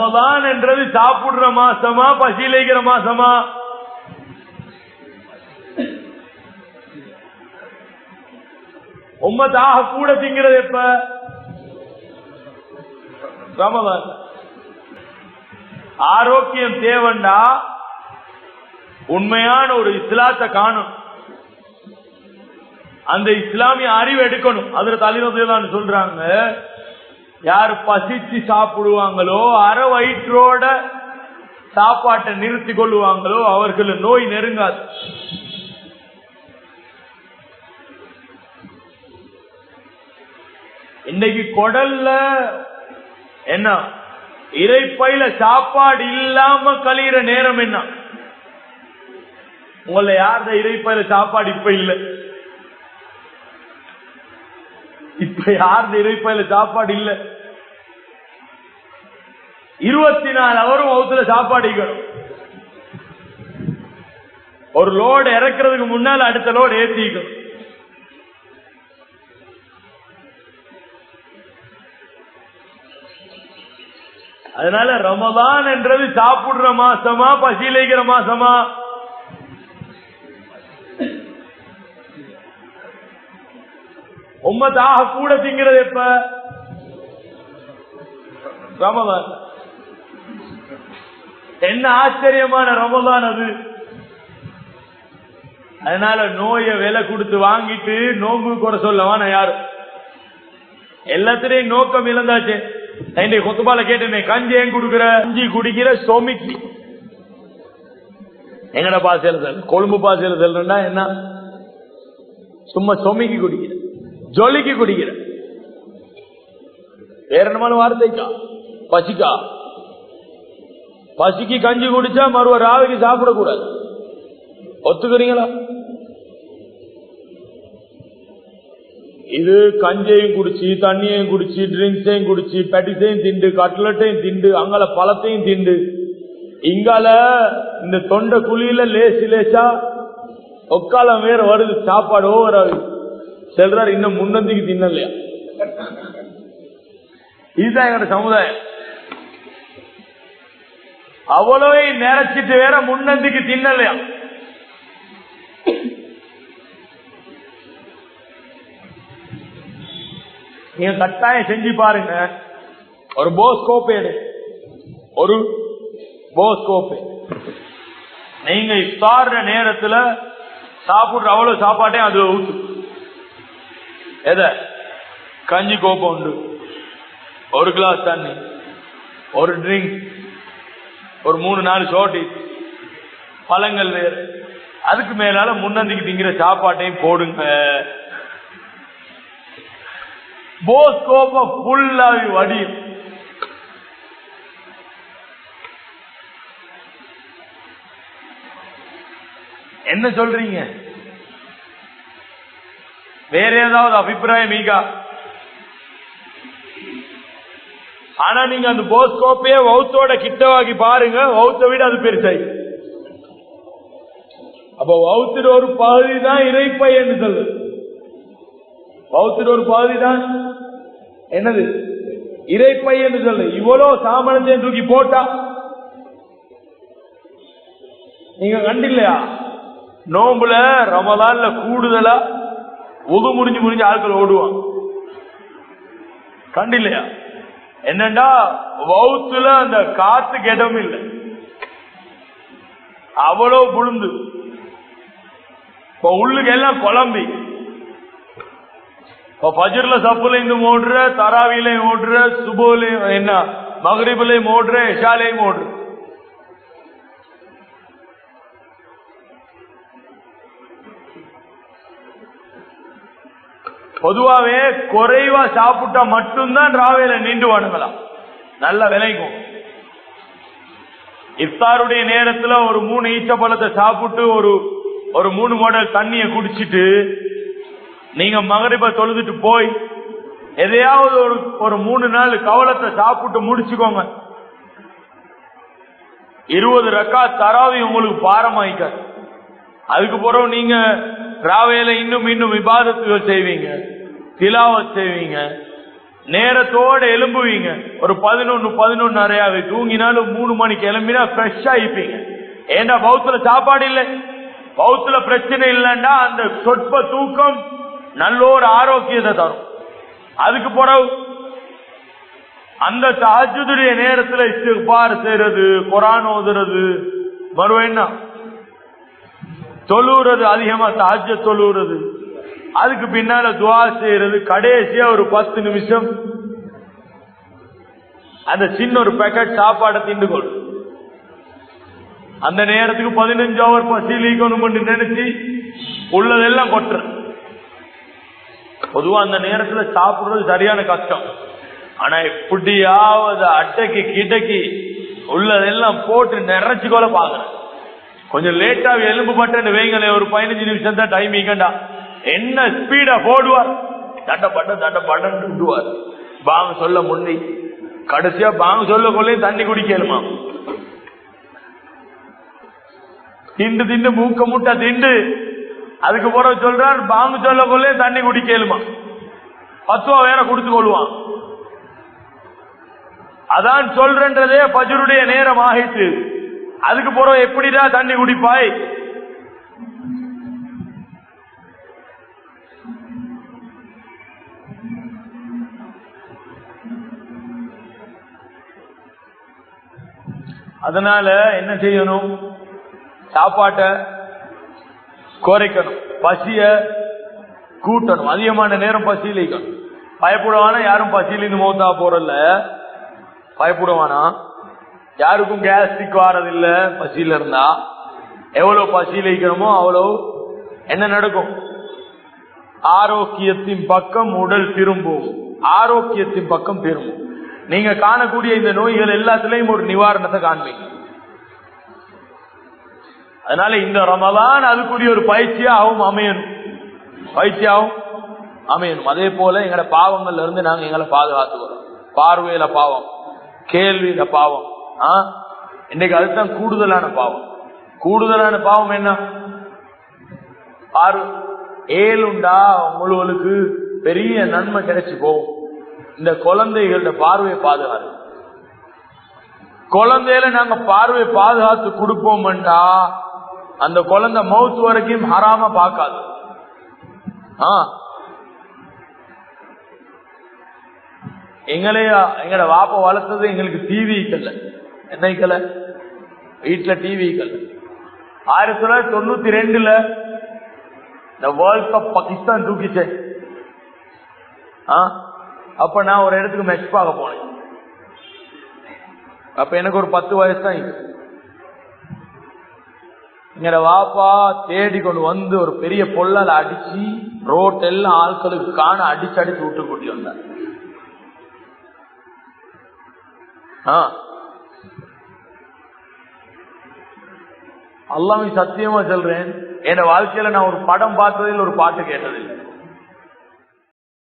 ரமதான் என்றது சாப்பிடுற மாசமா பசியிலைக்கிற மாசமா? உம்மத்தாக கூட திங்கிறது எப்ப? ரமதான். ஆரோக்கியம் தேவண்டா உண்மையான ஒரு இஸ்லாத்தை காணும். அந்த இஸ்லாமிய அறிவு எடுக்கணும். அதுல தலைவர் சொல்றாங்க யார் பசிச்சு சாப்பிடுவாங்களோ அரை வயிற்றோட சாப்பாட்டை நிறுத்தி கொள்ளுவாங்களோ அவர்கள் நோய் நெருங்காது. இன்னைக்கு குடல்ல என்ன? இறைப்பையில சாப்பாடு இல்லாம கழியிற நேரம் என்ன? உங்களை யார்த இறைப்பையில சாப்பாடு இப்ப இல்ல? இப்ப யார்த இறைப்பையில சாப்பாடு இல்ல. இருபத்தி நாலு அவரும் வகுத்துல சாப்பாடு இருக்கணும் ஒரு லோடு இறக்குறதுக்கு முன்னால் அடுத்த லோடு ஏற்றிக்கணும் அதனால ரமதான் என்றது சாப்பிடுற மாசமா பசியிலைக்கிற மாசமா? உம்மத்தாக கூட திங்கிறது எப்ப? ரமதான். என்ன ஆச்சரியமான ரமதான் அது. அதனால நோயை விலை கொடுத்து வாங்கிட்டு நோம்பு குறை சொல்லவா நான் யாரு? எல்லாத்திலையும் நோக்கம் இழந்தாச்சு. நான் கொத்துபால கேட்டேன் கஞ்சி ஏன் குடுக்கிற? கஞ்சி குடிக்கிற சோமிக்கு. எங்கட பாசையில செல் கொழும்பு பாசையில செல்றா என்ன? சும்மா சொமிக்கு குடிக்கிற ஜொலிக்கு குடிக்கிற. வேற என்னமான வார்த்தைக்கா பசிக்கா. பசிக்கு கஞ்சி குடிச்சா மறுவ ராவிக்கு சாப்பிடக்கூடாது ஒத்துக்கிறீங்களா? இது கஞ்சையும் குடிச்சு தண்ணியையும் குடிச்சு ட்ரிங்க்ஸையும் குடிச்சு பெட்டிஸையும் திண்டு கட்லட்டையும் திண்டு அங்கால பழத்தையும் திண்டு. இங்கால இந்த தொண்டை குழியில லேசி லேசா ஒக்காலம் வேற வருது சாப்பாடு ஓவர் ஆகுது. செல்றாரு இன்னும் முன்னந்திக்கு தின்னலையா? இதுதான் எங்க சமுதாயம். அவ்வளவு நிறைச்சிட்டு வேற முன்னந்திக்கு தின்னலையா? நீங்க கட்டாயம் செஞ்சு பாருங்க. ஒரு போஸ்கோப் எடு. ஒரு போஸ்கோப் நீங்க இஃப்தார் நேரத்துல சாப்பிடுற அவ்வளவு சாப்பாட்டையும் அதுல ஊத்து. எதை? கஞ்சி கோப்பம் உண்டு. ஒரு கிளாஸ் தண்ணி ஒரு ட்ரிங்க் ஒரு மூணு நாலு சோட்டி பழங்கள் வேறு. அதுக்கு மேலால முன்னந்திக்கு திங்கிற சாப்பாட்டையும் போடுங்க. போஸ் கோப்பம் ஃபுல்லாவி வடியும். என்ன சொல்றீங்க? வேற ஏதாவது அபிப்பிராயம் ஈகா? ஆனா நீங்க அந்த போஸ்கோப்பையே வவுத்தோட கிட்டவாக்கி பாருங்க வௌத்த விட அது பெருசாய். அப்ப வௌத்தர் ஒரு பகுதி தான் இறைப்பை என்று சொல்லு. பௌத்தர் ஒரு பகுதி தான் என்னது? இறைப்பை என்று சொல்லு. இவ்வளவு சாமனத்தையும் தூக்கி போட்டா. நீங்க கண்டில்லையா? நோம்புல ரமலான்ல கூடுதலா உது முடிஞ்சு முடிஞ்சு ஆட்கள் ஓடுவான். கண்டில்லையா? என்னண்டா வவுத்துல அந்த காத்து இடம் இல்லை. அவ்வளவு புழுந்து. இப்ப உள்ளுக்கு எல்லாம் குழம்பி. இப்ப பஜர்ல சப்புலையும் ஓடுற தராவிலையும் ஓடுற சுபோலையும் என்ன மகரிபுலையும் ஓடுற இஷாலையும் ஓடுற. பொதுவாவே குறைவா சாப்பிட்டா மட்டும்தான் ராவையில நீண்டு வாணுங்களாம் நல்ல விளைக்கும் இஃப்தாருடைய நேரத்துல ஒரு மூணு ஈச்ச பழத்தை சாப்பிட்டு ஒரு ஒரு மூணு மாடல் தண்ணிய குடிச்சிட்டு நீங்க மகரிப்ப தொழுதுட்டு போய் எதையாவது ஒரு ஒரு மூணு நாள் கவலத்தை சாப்பிட்டு முடிச்சுக்கோங்க. இருபது ரக்கா தராவி உங்களுக்கு பாரமாயிக்க அதுக்கு பிறகு நீங்க ராவையில இன்னும் இன்னும் விவாதத்துகள் செய்வீங்க திலாவத் செய்வீங்க நேரத்தோட எலும்புவீங்க ஒரு பதினொன்னு பதினொன்னு அறையாவே தூங்கினாலும் மூணு மணிக்கு எலும்பினா ஃப்ரெஷ்ஷா இருப்பீங்க. ஏன்னா பௌத்துல சாப்பாடு இல்லை? பௌத்துல பிரச்சனை இல்லைன்னா அந்த சொற்ப தூக்கம் நல்ல ஒரு ஆரோக்கியத்தை தரும். அதுக்கு பிறகு அந்த தஹஜுடைய நேரத்துல இஸ்திபார் செய்யறது குரான் ஓதுறது மறுவ என்ன தொழுறது அதிகமா தாஜ தொழுறது அதுக்கு பின்னால துவா செய்யறது கடைசியா ஒரு பத்து நிமிஷம். அந்த சின்ன ஒரு பேக்கெட் சாப்பாடை திண்டு கொடு அந்த நேரத்துக்கு பதினஞ்சு அவர் பசிலிக்கணும் நினைச்சு உள்ளதெல்லாம் கொட்டுற பொதுவா அந்த நேரத்துல சாப்பிடுறது சரியான கஷ்டம். ஆனா எப்படியாவது அட்டைக்கு கிட்டக்கி உள்ளதெல்லாம் போட்டு நிறைச்சு கொலை பாக்குறேன் கொஞ்சம் லேட்டா எலும்பு பட்டேன்னு வைங்களேன் ஒரு பதினஞ்சு நிமிஷம் தான் டைம் இங்கண்டா என்ன ஸ்பீடா போடுவார்? தட்ட பட்ட பட்டன் விடுவார் பாங்க சொல்ல முன்னி. கடைசியா பாங்க சொல்ல கொள்ளே தண்ணி குடிக்கலுமா திண்டு திண்டு மூக்க முட்டை திண்டு. அதுக்கு பிறகு சொல்றார் பாம்பு சொல்ல கொள்ளே தண்ணி குடிக்கலுமா பத்துவா வேற கொடுத்து கொள்வான். அதான் சொல்றன்றதே பஜருடைய நேரம் ஆகிட்டு. அதுக்கு பிறகு எப்படிடா தண்ணி குடிப்பாய்? அதனால என்ன செய்யணும்? சாப்பாட்டை குறைக்கணும். பசிய கூட்டணும். அதிகமான நேரம் பசியிலிக்கணும் பயப்படுவானா? யாரும் பசியிலிருந்து மௌத்தா போறல பயப்படுவானா? யாருக்கும் கேஸ்ட்ரிக் வாரதில்ல பசியில இருந்தா. எவ்வளவு பசியில இருக்கிறோமோ அவ்வளவு என்ன நடக்கும்? ஆரோக்கியத்தின் பக்கம் உடல் திரும்பும். ஆரோக்கியத்தின் பக்கம் திரும்பும் நீங்க காணக்கூடிய இந்த நோய்கள் எல்லாத்துலயும் ஒரு நிவாரணத்தை காண்பீங்க. அதனால இந்த ரமதான் அதுக்குரிய ஒரு பயிற்சியாகவும் அமையணும். பயிற்சியாகவும் அமையணும். அதே போல எங்கட பாவங்கள்ல இருந்து நாங்க எங்களை பாதுகாத்துக்கிறோம். பார்வையில பாவம் கேள்வியில பாவம். ஆ? இன்னைக்கு அதுதான் கூடுதலான பாவம். கூடுதலான பாவம் என்ன? ஆறு ஏழுண்டா உங்களுக்கு பெரிய நன்மை கிடைச்சு போகும் இந்த குழந்தைகளோட பார்வையை பாதுகாத்து குழந்தையில நாங்க பார்வையை பாதுகாத்து கொடுப்போம்டா அந்த குழந்தை மவுத் வரைக்கும் ஹராம பார்க்காது. ஆ? எங்களைய எங்கட வாப்ப வளர்த்தது எங்களுக்கு டிவி இல்லை என்னைக்கல? கல வீட்டுல டிவி ஆயிரத்தி தொள்ளாயிரத்தி தொண்ணூத்தி ரெண்டுல இந்த வேர்ல்ட் கப் பாகிஸ்தான் தூக்கிச்சே. அப்ப நான் ஒரு இடத்துக்கு மெச் பார்க்க போனேன். அப்ப எனக்கு ஒரு பத்து வயசு தான் இருக்கு எங்கட வாப்பா தேடி கொண்டு வந்து ஒரு பெரிய பொல்லால அடிச்சு ரோட் எல்லாம் ஆட்களுக்கு காண அடிச்சு அடிச்சு விட்டு கூட்டி வந்தார். அல்லாமே சத்தியமா சொல்றேன். என் வாழ்க்கையில நான் ஒரு படம் பார்த்ததில் ஒரு பாட்டு கேட்டதில்லை.